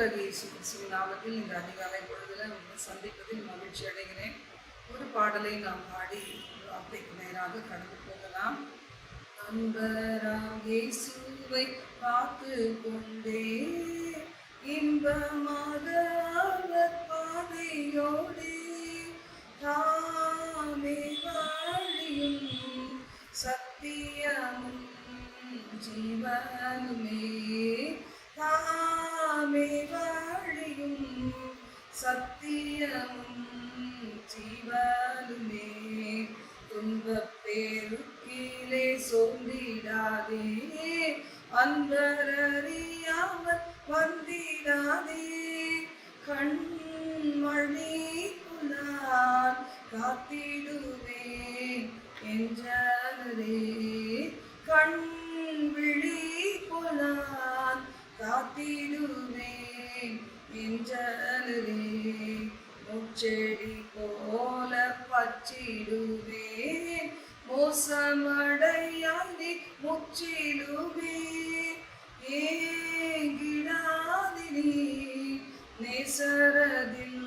ஆண்டவராக இயேசு நாமத்தில் இந்த அதிகாலை பொழுதில் உங்களை சந்திப்பதில் மகிழ்ச்சி அடைகிறேன். ஒரு பாடலை நாம் பாடி வார்த்தைக்கு நேராக கடந்து போகலாம். அன்பராம் இயேசுவை பார்த்து கொண்டே இன்பமாக அவர் பாதையோடு தாமே வாழியும் சத்தியமும் ஜீவனுமே. சத்தியமும் ஜீவனுமே துன்பப் பெருக்கிலே சொல்லிடாதே அன்பரறியாமல் வந்திடாதே. கண்மணி குலான் காத்திடுவேன் என்றே கண் விழி குலான் காத்திடுவேன் என்றே முச்செடி போல பச்சிடுவே மோசமடையாதி முச்சிடுவே ஏங்கிடாதினி நேசரதில்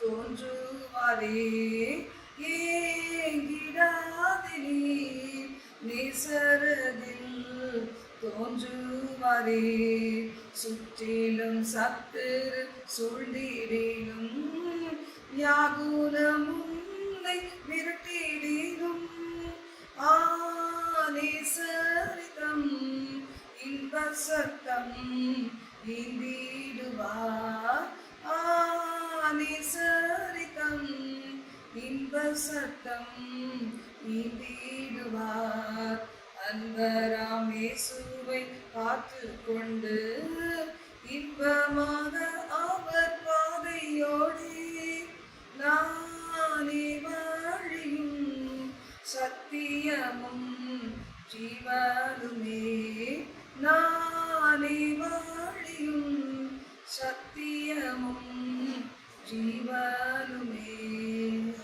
தோன்றுவாரே ஏங்கிடாதினி நேசரதில் தோன்றுவாரே சுற்றிலும் சத்துரு சூழ்ந்திடிலும் யாகுலமுன்னை விரட்டிடிலும் ஆனேசரிதம் இன்ப சத்தம் இந்திடுவார் ஆனேசரிதம் இன்ப சத்தம் இந்திடுவார் அன்பராம் இயேசுவை பார்த்து கொண்டு இன்பமாக அவர் பாதையோடு நானே வாழியும் சத்தியமும் ஜீவனுமே. நானே வாழியும் சத்தியமும் ஜீவனுமே.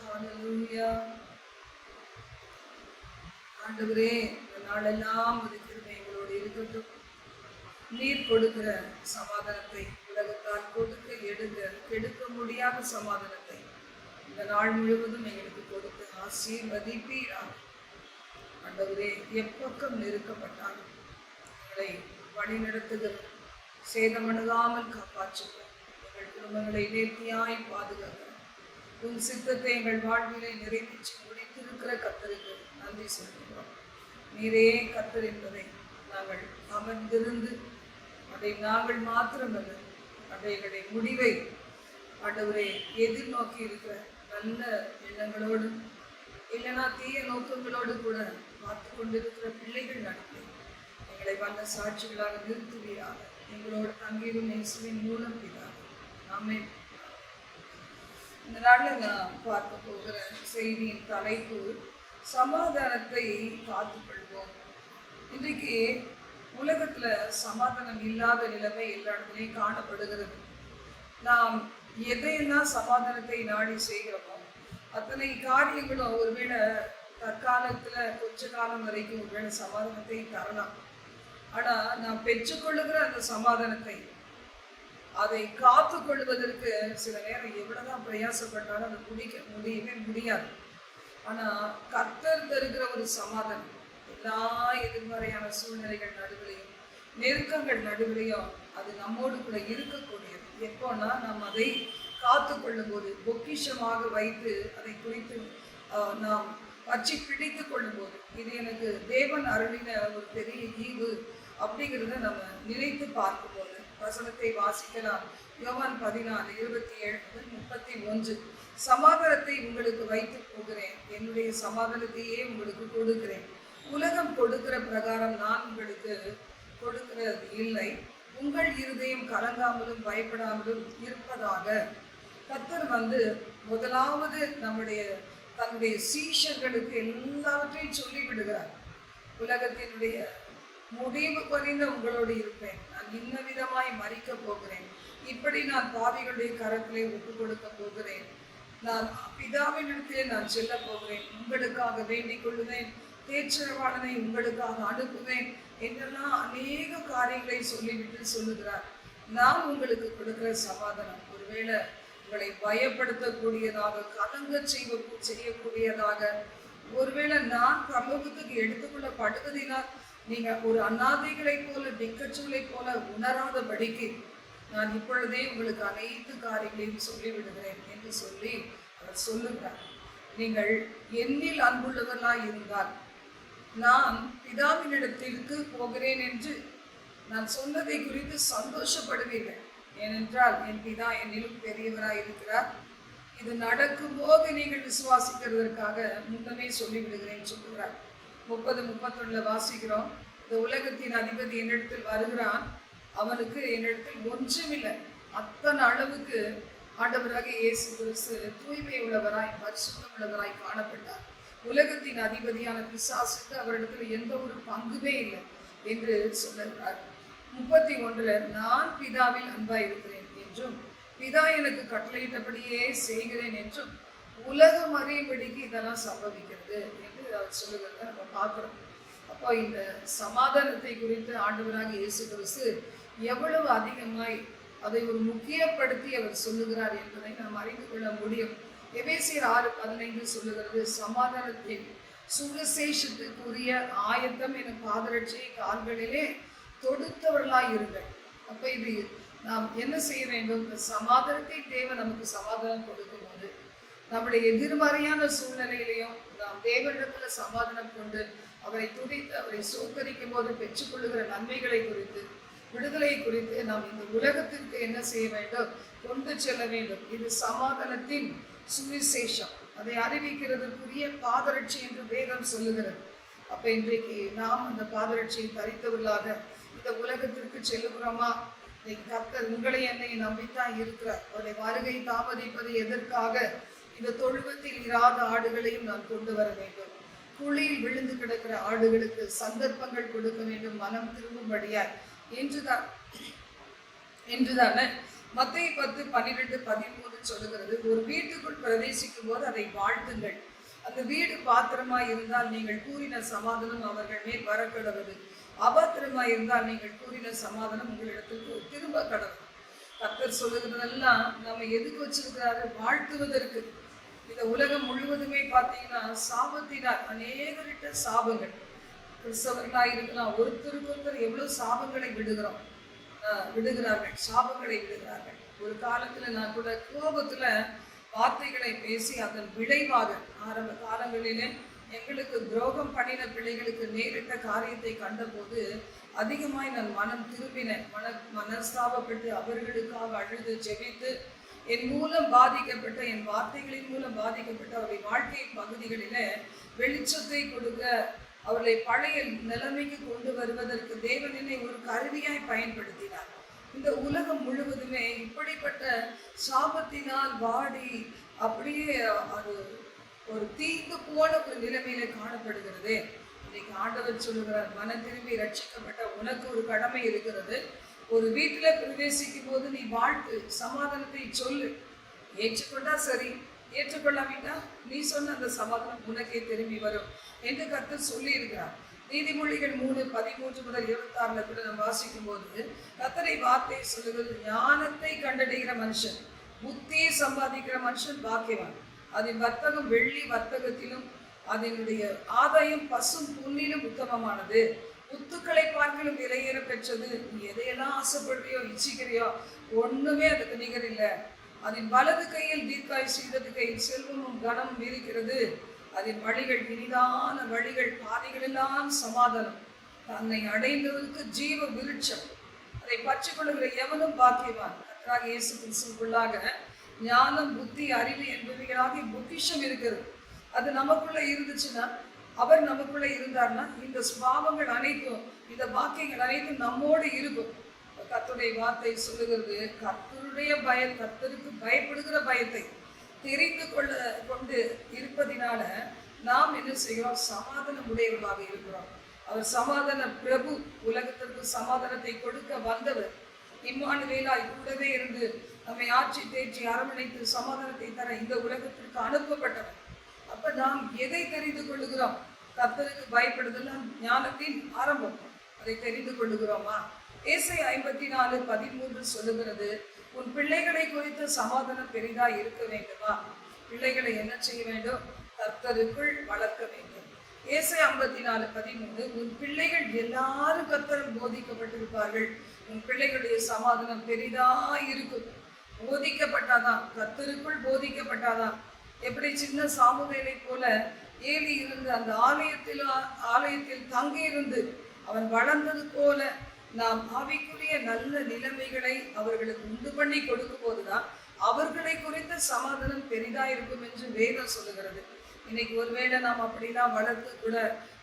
ஹalleluya. ஆண்டவரே நாளெல்லாம் ஒரு கிருபை எங்களோடு இருக்கட்டும். நீர் கொடுக்கிற சமாதானத்தை உலகத்தால் கொடுக்க எடுக்க கெடுக்க முடியாத சமாதானத்தை இந்த நாள் முழுவதும் எங்களுக்கு கொடுத்து ஆசீர்வதிப்பீராக. ஆண்டவரே எப்பக்கம் நெருக்கப்பட்டாலும் எங்களை வழி நடத்துகிற சேதமணுகாமல் காப்பாற்றுகிறோம் எங்கள் குடும்பங்களை நேர்த்தியாய் பாதுகாக்கிறோம் உன் சித்தத்தை எங்கள் வாழ்விலை நிறைவேற்றி முடித்திருக்கிற கத்தருக்கு நன்றி சொல்கிறோம் நீரே கத்தர் என்பதை நாங்கள் அமர்ந்திருந்து அதை நாங்கள் மாத்திரமல்ல அவைகளை முடிவை ஆண்டவரை எதிர்நோக்கி இருக்கிற நல்ல எண்ணங்களோடு இல்லைன்னா தீய நோக்கங்களோடு கூட பார்த்து கொண்டிருக்கிற பிள்ளைகள் நடத்தி எங்களை வந்த சாட்சிகளாக நிறுத்துவீராக. எங்களோடு தங்கிடும் இயேசுவின் மூலம் பிதாக ஆமென். இந்த நாளில் நான் பார்க்க போகிற செய்தியின் தலைப்பு சமாதானத்தை காத்துக்கொள்வோம். இன்றைக்கு உலகத்துல சமாதானம் இல்லாத நிலைமை எல்லா இடத்துலையும் காணப்படுகிறது. நாம் எதையெல்லாம் சமாதானத்தை நாடி செய்கிறோமோ அத்தனை காரியங்களும் ஒருவேளை தற்காலத்துல கொஞ்ச காலம் வரைக்கும் ஒருவேளை சமாதானத்தை தரலாம். ஆனா நாம் பெற்றுக்கொள்ளுகிற அந்த சமாதானத்தை அதை காத்து கொள்வதற்கு சில நேரம் எவ்வளவுதான் பிரயாசப்பட்டாலும் அதை முடிக்க முடியவே முடியாது. ஆனா கத்தர் தருகிற ஒரு சமாதானம் எல்லா எதிர்மறையான சூழ்நிலைகள் நடுவிலையும் நெருக்கங்கள் நடுவிலையும் அது நம்மோடு கூட இருக்கக்கூடியது. எப்போன்னா நாம் அதை காத்து கொள்ளும்போது பொக்கிஷமாக வைத்து அதை குறித்து நாம் பற்றி பிடித்து கொள்ளும்போது இது எனக்கு தேவன் அருளின ஒரு பெரிய ஈவு அப்படிங்கிறத நம்ம நினைத்து பார்க்கும்போது வசனத்தை வாசிக்கலாம். யோவான் பதினாலு இருபத்தி ஏழு முதல் முப்பத்தி ஒன்று சமாதானத்தை உங்களுக்கு வைத்து போகிறேன். என்னுடைய சமாதானத்தையே உங்களுக்கு கொடுக்கிறேன். உலகம் கொடுக்கிற பிரகாரம் நான் உங்களுக்கு கொடுக்கிறது இல்லை. உங்கள் இருதயம் கலங்காமலும் பயப்படாமலும் இருப்பதாக. கத்தர் வந்து முதலாவது நம்முடைய தன்னுடைய சீஷர்களுக்கு எல்லாவற்றையும் சொல்லிவிடுகிறார். உலகத்தினுடைய முடிவு குறைந்த உங்களோடு இருப்பேன். நான் இன்ன விதமாய் மறிக்க போகிறேன். இப்படி நான் பாவிகளுடைய கரத்திலே ஒப்பு கொடுக்க போகிறேன். நான் பிதாவினிடத்திலே நான் செல்ல போகிறேன். உங்களுக்காக வேண்டிக் கொள்ளுவேன். பேச்சரவாளனை உங்களுக்காக அனுப்புவேன் என்றெல்லாம் அநேக காரியங்களை சொல்லிவிட்டு சொல்லுகிறார். நான் உங்களுக்கு கொடுக்கிற சமாதானம். ஒருவேளை உங்களை பயப்படுத்தக்கூடியதாக கலங்க செய்வ செய்யக்கூடியதாக ஒருவேளை நான் சமூகத்துக்கு எடுத்துக்கொள்ளப்படுவதினால் நீங்க ஒரு அநாதைகளைப் போல திக்கச்சுகளைப் போல உணராதபடிக்கு நான் இப்பொழுதே உங்களுக்கு அனைத்து காரியங்களையும் சொல்லிவிடுகிறேன் என்று சொல்லி அவர் சொல்லுகிறார். நீங்கள் என்னில் அன்புள்ளவர்களாய் இருந்தால் நான் பிதாவினிடத்திற்கு போகிறேன் என்று நான் சொன்னதை குறித்து சந்தோஷப்படுவீர்கள். ஏனென்றால் என் பிதா என்னிலும் பெரியவராக இருக்கிறார் இது நடக்கும்போது நீங்கள் விசுவாசிக்கிறதற்காக முன்னமே சொல்லிவிடுகிறேன் சொல்லுகிறார். முப்பது முப்பத்தொன்னில் வாசிக்கிறோம். இந்த உலகத்தின் அதிபதி என்னிடத்தில் வருகிறான். அவனுக்கு என்னிடத்தில் ஒன்றுமில்லை. அத்தனை அளவுக்கு ஆண்டவராக இயேசு கிறிஸ்து தூய்மை உள்ளவராய் பரிசுத்தம் உள்ளவராய் காணப்பட்டார். உலகத்தின் அதிபதியான பிசாசுக்கு அவரிடத்தில் எந்த ஒரு பங்குமே இல்லை என்று சொல்லுகிறார் முப்பத்தி ஒன்றுல நான் பிதாவில் அன்பாய் இருக்கிறேன் என்றும் பிதா எனக்கு கட்டளையிட்டபடியே செய்கிறேன் என்றும் உலகம் அறியும்படிக்கு இதெல்லாம் சம்பவிக்கிறது என்று அவர் சொல்லுகிறத நம்ம பார்க்கிறோம். அப்போ இந்த சமாதானத்தை குறித்து ஆண்டவராக இயேசு கிறிஸ்து எவ்வளவு அதிகமாய் அதை ஒரு முக்கியப்படுத்தி அவர் சொல்லுகிறார் என்பதை நாம் அறிந்து கொள்ள முடியும். எபேசியர் ஆறு பதினைந்து சொல்லுகிறது சமாதானத்தின் சுவிசேஷத்துக்குரிய ஆயத்தம் எனும் பாதரட்சியை கால்களிலே தொடுத்தவர்களாய் இருங்கள். அப்ப இது நாம் என்ன செய்ய வேண்டும்? இந்த சமாதானத்தை தேவை நமக்கு சமாதானம் கொடுக்கும் போது நம்முடைய எதிர்மறையான சூழ்நிலையிலையும் நாம் தேவனிடத்தில் சமாதானம் கொண்டு அவரை துடித்து அவரை சோக்கரிக்கும் போது பெற்றுக்கொள்ளுகிற நன்மைகளை குறித்து விடுதலை குறித்து நாம் இந்த உலகத்திற்கு என்ன செய்ய வேண்டும்? கொண்டு செல்ல வேண்டும். இது சமாதானத்தின் சுவிசேஷம். அதை அறிவிக்கிறதுக்குரிய பாதரட்சி என்று வேதம் சொல்லுகிறது. அப்ப இன்றைக்கு நாம் அந்த பாதரட்சியை தரித்தவர்களாக இந்த உலகத்திற்கு செல்லுகிறோமா? இன்னைக்கு கர்த்தர் உங்களை என்னை நம்பித்தான் இருக்கிறார். அதை வருகை தாமதிப்பது எதற்காக? இந்த தொழுவத்தில் இராத ஆடுகளையும் நான் கொண்டு வர வேண்டும். குழியில் விழுந்து கிடக்கிற ஆடுகளுக்கு சந்தர்ப்பங்கள் கொடுக்க வேண்டும். மனம் திரும்பும்படியாய். என்றுதான் என்றுதானே மத்திய பத்து பன்னிரெண்டு பதிமூணு சொல்லுகிறது. ஒரு வீட்டுக்குள் பிரவேசிக்கும் போது அதை வாழ்த்துங்கள். அந்த வீடு பாத்திரமா இருந்தால் நீங்கள் கூறின சமாதானம் அவர்கள் மேல் வர கடவுது அபாத்திரமா இருந்தால் நீங்கள் கூறின சமாதானம் உங்களிடத்துக்கு திரும்ப கடவுள் கத்தர் சொல்லுகிறதெல்லாம் நம்ம எதுக்கு வச்சிருக்கிறாரு? வாழ்த்துவதற்கு. இந்த உலகம் முழுவதுமே பார்த்தீங்கன்னா சாபத்தினால் அநேகரிட்ட சாபங்கள். கிறிஸ்தவர்களாக இருக்கலாம் ஒருத்தருக்கு ஒருத்தர் எவ்வளோ சாபங்களை விடுகிறோம். விடுகிறார்கள் சாபங்களை விடுகிறார்கள். ஒரு காலத்தில் நான் கூட கோபத்தில் வார்த்தைகளை பேசி அதன் விளைவாக ஆரம்ப காலங்களிலே எங்களுக்கு துரோகம் பண்ணின பிள்ளைகளுக்கு நேரிட்ட காரியத்தை கண்டபோது அதிகமாய் நான் மனம் திரும்பினேன். மன மனஸ்தாபப்பட்டு அவர்களுக்காக அழுது ஜெபித்து என் மூலம் பாதிக்கப்பட்ட என் வார்த்தைகளின் மூலம் பாதிக்கப்பட்ட அவருடைய வாழ்க்கையின் பகுதிகளில் வெளிச்சத்தை கொடுக்க அவர்களை பழைய நிலைமைக்கு கொண்டு வருவதற்கு தேவனினை ஒரு கருவியாய் பயன்படுத்தினார். இந்த உலகம் முழுவதுமே இப்படிப்பட்ட சாபத்தினால் வாடி அப்படியே அது ஒரு தீர்ந்து போன ஒரு நிலைமையில காணப்படுகிறது. இன்னைக்கு ஆண்டவர் சொல்லுகிறார் மன திரும்பி ரட்சிக்கப்பட்ட உனக்கு ஒரு கடமை இருக்கிறது. ஒரு வீட்டில் பிரவேசிக்கும் போது நீ வாழ்த்து சமாதானத்தை சொல்லு. ஏற்றுக்கொண்டா சரி ஏற்றுக்கொள்ளாவிட்டா நீ சொன்ன அந்த சமாதானம் உனக்கே திரும்பி வரும். என்று கருத்து சொல்லி இருக்கிறார் நீதிமொழிகள் மூணு பதிமூன்று முதல் இருபத்தி ஆறுல கூட நம்ம வாசிக்கும் போது கத்தரை வார்த்தை சொல்லுகிறது ஞானத்தை கண்டடைகிற மனுஷன் புத்தியை சம்பாதிக்கிற மனுஷன் பாக்கியவான். அதன் வர்த்தகம் வெள்ளி வர்த்தகத்திலும் அதனுடைய ஆதாயம் பசும் புண்ணிலும் உத்தமமானது. முத்துக்களை பார்க்கலும் விலையேற பெற்றது. நீ எதையெல்லாம் ஆசைப்படுறியோ இச்சிக்கிறியோ ஒண்ணுமே அதுக்கு நிகரில்லை. அதன் வலது கையில் தீர்க்காய் செய்தது கையில் செல்வமும் கனமும் இருக்கிறது. அதில் வழிகள் இனிதான வழிகள் பாதைகளெல்லாம் சமாதானம். தன்னை அடைந்தவருக்கு ஜீவ விருட்சம். அதை பற்றி கொள்ளுகிற எவனும் பாக்கியவான்? கர்த்தராக இயேசு கிறிஸ்துக்குள்ளாக ஞானம் புத்தி அறிவு என்பவைகளாக பொக்கிஷம் இருக்கிறது. அது நமக்குள்ள இருந்துச்சுன்னா அவர் நமக்குள்ள இருந்தார்னா இந்த ஸ்பாவங்கள் அனைத்தும் இந்த வாக்கியங்கள் அனைத்தும் நம்மோடு இருக்கும். கத்துடைய வார்த்தை சொல்லுகிறது கத்தருடைய பய கத்தருக்கு பயப்படுகிற பயத்தை தெரிந்து கொள்ள கொண்டு இருப்பதினால நாம் என்ன செய்கிறோம்? சமாதான உடையவர்களாக இருக்கிறோம். அவர் சமாதான பிரபு உலகத்திற்கு சமாதானத்தை கொடுக்க வந்தவர். இம்மானுவேலாய் கூடவே இருந்து நம்மை ஆட்சி தேற்றி அரவணைத்து சமாதானத்தை தர இந்த உலகத்திற்கு அனுப்பப்பட்டவர். அப்ப நாம் எதை தெரிந்து கொள்ளுகிறோம்? கத்தருக்கு பயப்படுதல் ஞானத்தின் ஆரம்பம். அதை தெரிந்து கொள்ளுகிறோமா? ஏசை ஐம்பத்தி நாலு பதிமூன்று சொல்லுகிறது உன் பிள்ளைகளை குறித்து சமாதானம் பெரிதா இருக்க வேண்டுமா? பிள்ளைகளை என்ன செய்ய வேண்டும்? கர்த்தருக்குள் வளர்க்க வேண்டும். ஏசை ஐம்பத்தி நாலு பதிமூணு உன் பிள்ளைகள் எல்லாரும் கர்த்தரும் போதிக்கப்பட்டிருப்பார்கள். உன் பிள்ளைகளுடைய சமாதானம் பெரிதா இருக்கும். போதிக்கப்பட்டாதான் கர்த்தருக்குள் போதிக்கப்பட்டாதான். எப்படி சின்ன சாமுவேலை போல ஏலி இருந்து அந்த ஆலயத்தில் ஆலயத்தில் தங்கி இருந்து அவன் வளர்ந்தது போல நாம் ஆவிக்குரிய நல்ல நிலைமைகளை அவர்களுக்கு உண்டு பண்ணி கொடுக்கும் போதுதான் அவர்களை குறித்த சமாதானம் பெரிதா இருக்கும் என்று வேதம் சொல்லுகிறது. இன்னைக்கு ஒருவேளை நாம் அப்படிலாம் வளர்த்து கூட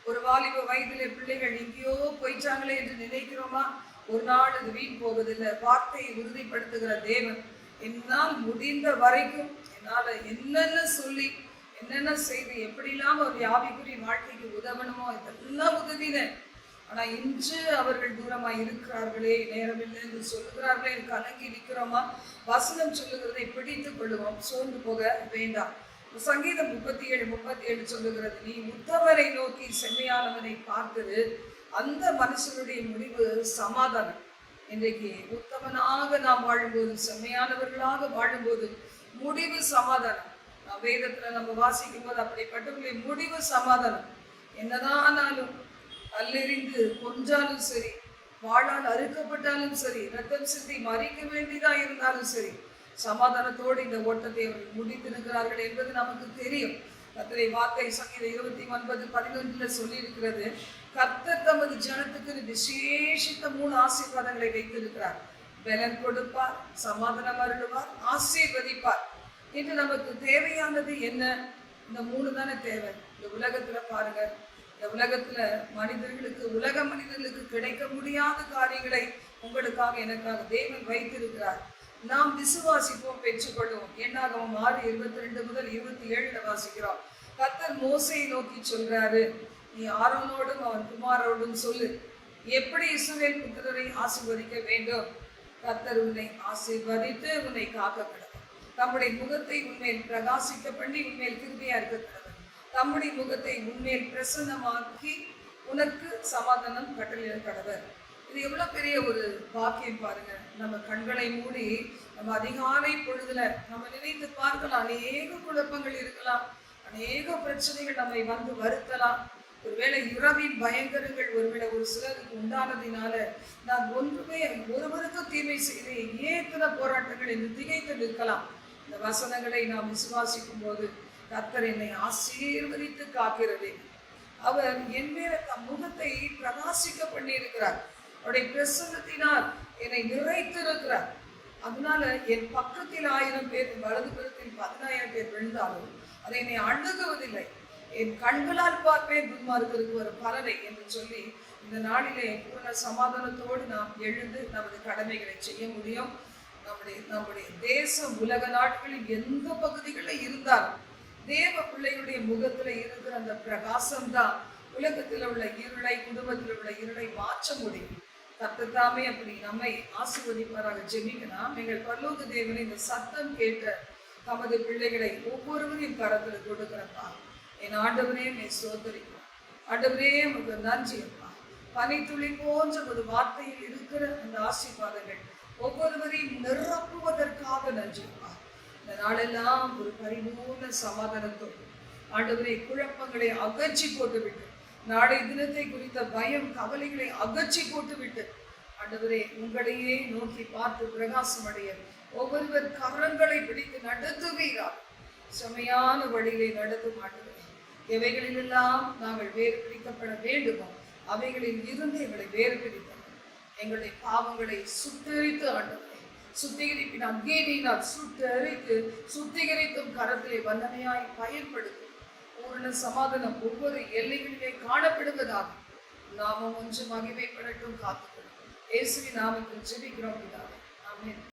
ஒரு வாலிப வயதிலே பிள்ளைகள் எங்கேயோ போயிட்டாங்களே என்று நினைக்கிறோமா? ஒரு நாள் அது வீண் போவதில்லை. வார்த்தையை உறுதிப்படுத்துகிற தேவன் என்னால் முடிந்த வரைக்கும் என்னால் என்னென்ன சொல்லி என்னென்ன செய்து எப்படிலாம் ஒரு ஆவிக்குரிய வாழ்க்கைக்கு உதவணுமோ இதெல்லாம் உதவினேன் ஆனா இன்று அவர்கள் தூரமாக இருக்கிறார்களே நேரமில்லை என்று சொல்லுகிறார்களே என்று கலங்கி நிற்கிறோமா? வசனம் சொல்லுகிறதை பிடித்துக் கொள்ளுவோம். சோர்ந்து போக வேண்டாம். சங்கீதம் முப்பத்தி ஏழு முப்பத்தி ஏழு சொல்லுகிறது நீ உத்தவரை நோக்கி செம்மையானவனை பார்த்தது அந்த மனுஷனுடைய முடிவு சமாதானம். இன்றைக்கு உத்தமனாக நாம் வாழும்போது செம்மையானவர்களாக வாழும்போது முடிவு சமாதானம். வேதத்துல நம்ம வாசிக்கும் போது அப்படிப்பட்டவர்களின் முடிவு சமாதானம். என்னதான் ஆனாலும் அல்லெறிந்து கொஞ்சாலும் சரி வாழால் அறுக்கப்பட்டாலும் சரி ரத்தம் சிந்தி மறிக்க வேண்டியதாக இருந்தாலும் சரி சமாதானத்தோடு இந்த ஓட்டத்தை அவர்கள் முடித்திருக்கிறார்கள் என்பது நமக்கு தெரியும். கத்தரை வார்த்தை சங்கீத இருபத்தி ஒன்பது பதினொன்றுல சொல்லியிருக்கிறது கத்தர் கர்த்தர் தமது ஜனத்துக்கு விசேஷித்த மூணு ஆசீர்வாதங்களை வைத்திருக்கிறார். பலன் கொடுப்பார் சமாதானம் அருளுவார் ஆசீர்வதிப்பார். இன்று நமக்கு தேவையானது என்ன? இந்த மூணு தானே தேவை. இந்த உலகத்துல பாருங்க இந்த உலகத்துல மனிதர்களுக்கு உலக மனிதர்களுக்கு கிடைக்க முடியாத காரியங்களை உங்களுக்காக எனக்காக தேவன் வைத்திருக்கிறார். நாம் விசுவாசிப்போம் பெற்றுக்கொள்வோம். என்னாகவும் ஆறு இருபத்தி ரெண்டு முதல் இருபத்தி ஏழுல வாசிக்கிறோம். கத்தர் மோசையை நோக்கி சொல்றாரு. நீ ஆரோனோடும் அவன் குமாரோடும் சொல்லு. எப்படி இஸ்ரேல் புத்திரரை ஆசீர்வதிக்க வேண்டும்? கத்தர் உன்னை ஆசீர்வதித்து உன்னை காக்க கடவுள் தம்முடைய முகத்தை உன்மேல் பிரகாசிக்க பண்ணி உன்மேல் கிருபியா இருக்க கடவுள் தம்முடைய முகத்தை உண்மையில் பிரசன்னமாக்கி உனக்கு சமாதானம் கட்டளையிட கடவர் இது எவ்வளோ பெரிய ஒரு பாக்கியம் பாருங்க. நம்ம கண்களை மூடி நம்ம அதிகாலை பொழுதுல நம்ம நினைத்து பார்க்கலாம். அநேக குழப்பங்கள் இருக்கலாம். அநேக பிரச்சனைகள் நம்மை வந்து வருத்தலாம். ஒருவேளை இரவின் பயங்கரங்கள் ஒருவேளை ஒரு சிலருக்கு உண்டானதினால நான் ஒன்றுமே ஒருவருக்கும் தீமை செய்தேன் ஏத்தன இத்தனை போராட்டங்கள் என்று திகைத்து நிற்கலாம். இந்த வசனங்களை நாம் விசுவாசிக்கும் போது கத்தர் என்னை ஆசீர்வதித்து காக்கிறது. அவர் என் மேல தம் முகத்தை பிரகாசிக்க பண்ணியிருக்கிறார். அவருடைய பிரசங்கத்தினால் என்னை நிறைத்திருக்கிறார். அதனால என் பக்கத்தில் ஆயிரம் பேர் வலது புறத்தில் பதினாயிரம் பேர் விழுந்தாலும் அதை என்னை அணுகுவதில்லை. என் கண்களால் பார்ப்பேன் துன்மார்க்கருக்கு ஒரு பலனை என்று சொல்லி இந்த நாளிலே பூர்ண சமாதானத்தோடு நாம் எழுந்து நமது கடமைகளை செய்ய முடியும். நம்முடைய நம்முடைய தேசம் உலக நாட்களில் எந்த பகுதிகளில் இருந்தாலும் தேவ பிள்ளைகளுடைய முகத்துல இருக்கிற அந்த பிரகாசம் தான் உலகத்துல உள்ள இருளை குடும்பத்தில் உள்ள இருளை மாற்ற முடியும். கத்தத்தாமே அப்படி நம்மை ஆசிர்வதிப்பாராக ஜெபிக்கலாம் எங்கள் பல்லோக தேவனை இந்த சத்தம் கேட்ட தமது பிள்ளைகளை ஒவ்வொருவரையும் கரத்தில் கொடுக்கிறப்பா என் ஆண்டவரே என்னை சோதரிப்பா. ஆண்டவரே உமக்கு நன்றி அப்பா. பனித்துளி போன்ற ஒரு வார்த்தையில் இருக்கிற அந்த ஆசீர்வாதங்கள் ஒவ்வொருவரையும் நிரப்புவதற்காக நன்றிப்பா இந்த நாளெல்லாம் ஒரு பரிபூர்ண சமாதானத்தோடு ஆண்டவரை குழப்பங்களை அகற்றி போட்டுவிட்டு நாளை தினத்தை குறித்த பயம் கவலைகளை அகற்றி போட்டுவிட்டு ஆண்டவரே உங்களையே நோக்கி பார்த்து பிரகாசம் அடைய ஒவ்வொருவர் கரங்களை பிடித்து நடத்துவீரார் செமையான வழியிலே நடந்து மாட்டுவேன் எவைகளிலெல்லாம் நாங்கள் வேறு பிடிக்கப்பட வேண்டுமோ அவைகளில் இருந்து எங்களை வேறு பிடித்தோம் எங்களுடைய பாவங்களை சுத்தரித்து ஆண்டவரே சுத்திகரிப்பின் அங்கேயினால் சுட்டரித்து சுத்திகரித்தும் கரத்திலே வல்லமையாய் பயன்படுத்தும். பூரண சமாதானம் ஒவ்வொரு எல்லைகளிலே காணப்படுவதாக நாமும் ஒன்று மகிமைப்படட்டும் காத்துக்கணும் இயேசுவின் நாமத்தில் ஜெபிக்கிறோம் பிதாவே. ஆமென்.